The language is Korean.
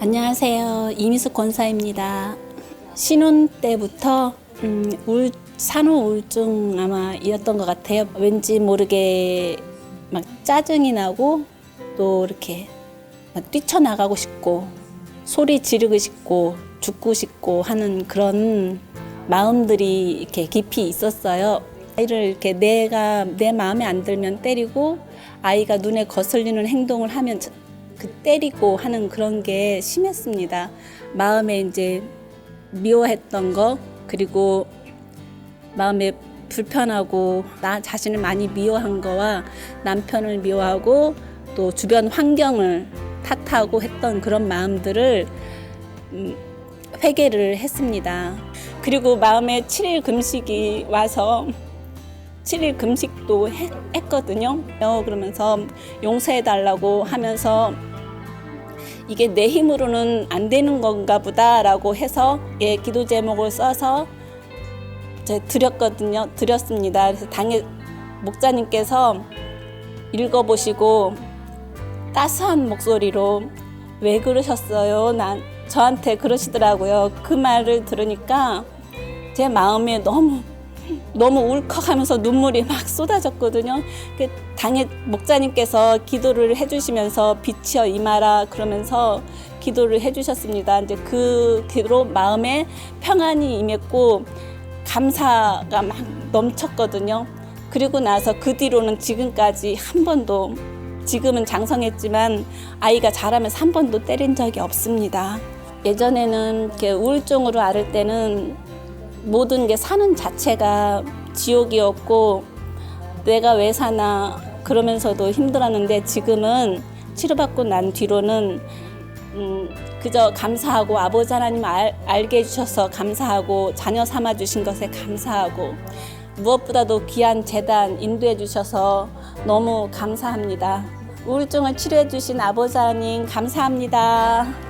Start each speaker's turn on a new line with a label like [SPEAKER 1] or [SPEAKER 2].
[SPEAKER 1] 안녕하세요. 이미숙 권사입니다. 신혼 때부터 음, 울, 산후 우울증 아마 이었던 것 같아요. 왠지 모르게 막 짜증이 나고 또 이렇게 막 뛰쳐나가고 싶고 소리 지르고 싶고 죽고 싶고 하는 그런 마음들이 이렇게 깊이 있었어요. 아이를 이렇게 내가 내 마음에 안 들면 때리고 아이가 눈에 거슬리는 행동을 하면 저- 그 때리고 하는 그런 게 심했습니다. 마음에 이제 미워했던 거 그리고 마음에 불편하고 나 자신을 많이 미워한 거와 남편을 미워하고 또 주변 환경을 탓하고 했던 그런 마음들을 음, 회개를 했습니다. 그리고 마음에 7일 금식이 와서 7일 금식도 했, 했거든요. 어, 그러면서 용서해 달라고 하면서 이게 내 힘으로는 안 되는 건가 보다라고 해서 예, 기도 제목을 써서 제 드렸거든요. 드렸습니다. 그래서 당일 목사님께서 읽어보시고 따스한 목소리로 왜 그러셨어요? 난 저한테 그러시더라고요. 그 말을 들으니까 제 마음에 너무 너무 울컥하면서 눈물이 막 쏟아졌거든요. 그 당일 목사님께서 기도를 해주시면서 빛이여 임하라 그러면서 기도를 해주셨습니다. 이제 그 뒤로 마음에 평안이 임했고 감사가 막 넘쳤거든요. 그리고 나서 그 뒤로는 지금까지 한 번도 지금은 장성했지만 아이가 자라면서 한 번도 때린 적이 없습니다. 예전에는 이렇게 우울증으로 앓을 때는 모든 게 사는 자체가 지옥이었고 내가 왜 사나 그러면서도 힘들었는데 지금은 치료받고 난 뒤로는 음, 그저 감사하고 아버지 하나님 알, 알게 해주셔서 감사하고 자녀 삼아 주신 것에 감사하고 무엇보다도 귀한 재단 인도해 주셔서 너무 감사합니다. 우울증을 치료해 주신 아버지 하나님 감사합니다.